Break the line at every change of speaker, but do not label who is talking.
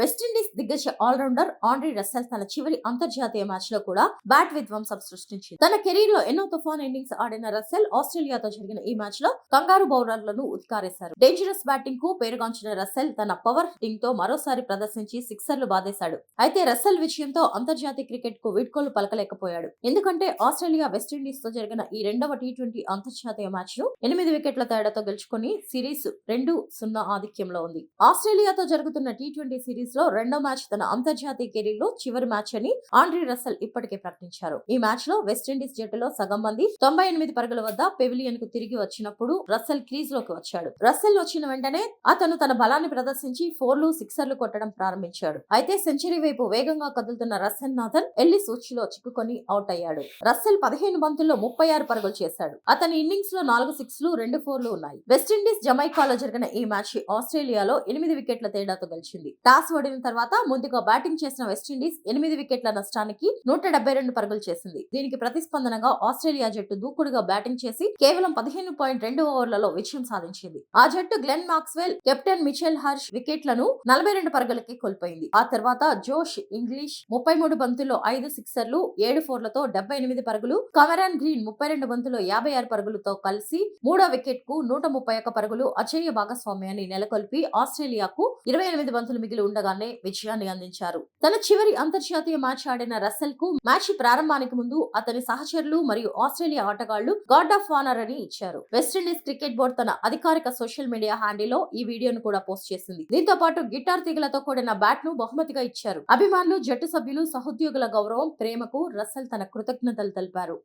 West Indies దిగ్గజ allrounder Andre Russell తన చివరి అంతర్జాతీయ మ్యాచ్లో కూడా బ్యాట్ విధ్వంసం సృష్టించింది. తన కెరీర్లో ఎన్నో తుఫాన్ ఇన్నింగ్స్ ఆడిన రస్సెల్ ఆస్ట్రేలియాతో జరిగిన ఈ మ్యాచ్లో కంగారు బౌలర్లను ఉత్కారేశారు. డేంజరస్ బ్యాటింగ్కు పేరుగాంచిన రస్సెల్ తన పవర్ హిట్టింగ్తో మరోసారి ప్రదర్శించి సిక్సర్లు బాధేశాడు అయితే రస్సెల్ విజయంతో అంతర్జాతీయ క్రికెట్కు వీడ్కోలు పలకలేకపోయాడు. ఎందుకంటే ఆస్ట్రేలియా వెస్టిండీస్తో జరిగిన ఈ రెండవ టీ ట్వంటీ అంతర్జాతీయ మ్యాచ్ను ఎనిమిది వికెట్ల తేడాతో గెలుచుకొని సిరీస్ రెండు సున్నా ఆధిక్యంలో ఉంది. ఆస్ట్రేలియాతో జరుగుతున్న టీ ట్వంటీ సిరీస్ లో రెండో మ్యాచ్ తన అంతర్జాతీయ కెరీర్లో చివరి మ్యాచ్ అని ఆండ్రీ రస్సెల్ ఇప్పటికే ప్రకటించారు. ఈ మ్యాచ్లో వెస్టిండీస్ జట్టులో సగం మంది తొంభై ఎనిమిది పరుగుల వద్ద పెవిలియన్కు తిరిగి వచ్చినప్పుడు రస్సెల్ క్రీజ్లోకి వచ్చాడు. రస్సెల్ వచ్చిన వెంటనే అతను తన బలాన్ని ప్రదర్శించి ఫోర్లు సిక్సర్లు కొట్టడం ప్రారంభించాడు. అయితే సెంచరీ వైపు వేగంగా కదులుతున్న రస్సెల్ నాథన్ ఎల్లి సూచిలో చిక్కుకొని అవుట్ అయ్యాడు. రస్సెల్ పదిహేను బంతుల్లో ముప్పై ఆరు పరుగులు చేశాడు. అతని ఇన్నింగ్స్లో నాలుగు సిక్స్లు రెండు ఫోర్లు ఉన్నాయి. వెస్టిండీస్ జమైకాలో జరిగిన ఈ మ్యాచ్ ఆస్ట్రేలియాలో ఎనిమిది వికెట్ల తేడాతో గెలిచింది. టాస్ ఓడిన తర్వాత ముందుగా బ్యాటింగ్ చేసిన వెస్టిండీస్ ఎనిమిది వికెట్ల నష్టానికి నూట డెబ్బై రెండు పరుగులు చేసింది. దీనికి ప్రతిస్పందనగా ఆస్ట్రేలియా జట్టు దూకుడుగా బ్యాటింగ్ చేసి కేవలం పదిహేను పాయింట్ రెండు ఓవర్లలో విజయం సాధించింది. ఆ జట్టు Glenn Maxwell captain Mitchell Marsh వికెట్లను నలభై రెండు పరుగులకి కోల్పోయింది. ఆ తర్వాత జోష్ ఇంగ్లీష్ ముప్పై మూడు బంతుల్లో ఐదు సిక్సర్లు ఏడు ఫోర్లతో డెబ్బై ఎనిమిది పరుగులు కమరాన్ గ్రీన్ ముప్పై రెండు బంతుల్లో యాభై ఆరు పరుగులతో కలిసి మూడో వికెట్కు నూట ముప్పై ఒక్క పరుగులు అజేయ భాగస్వామ్యాన్ని నెలకొల్పి ఆస్ట్రేలియాకు ఇరవై ఎనిమిది బంతులు మిగిలి ఉండగానే విజయాన్ని అందించారు. తన చివరి అంతర్జాతీయ మ్యాచ్ ఆడిన రస్సెల్కు మ్యాచ్ ప్రారంభానికి ముందు అతని సహచరులు మరియు ఆస్ట్రేలియా ఆటగాళ్ళు గాడ్ ఆఫ్ ఆనర్ అని ఇచ్చారు. వెస్టిండీస్ క్రికెట్ బోర్డు తన అధికారిక సోషల్ మీడియా హ్యాండిల్లో ఈ వీడియోను కూడా పోస్ట్ చేసింది. దీంతో పాటు గిటార్ తీగలతో కూడిన బ్యాట్ను బహుమతిగా ఇచ్చారు. అభిమానులు జట్టు సభ్యులు సహోద్యోగుల గౌరవం ప్రేమకు రస్సెల్ తన కృతజ్ఞతలు తెలిపారు.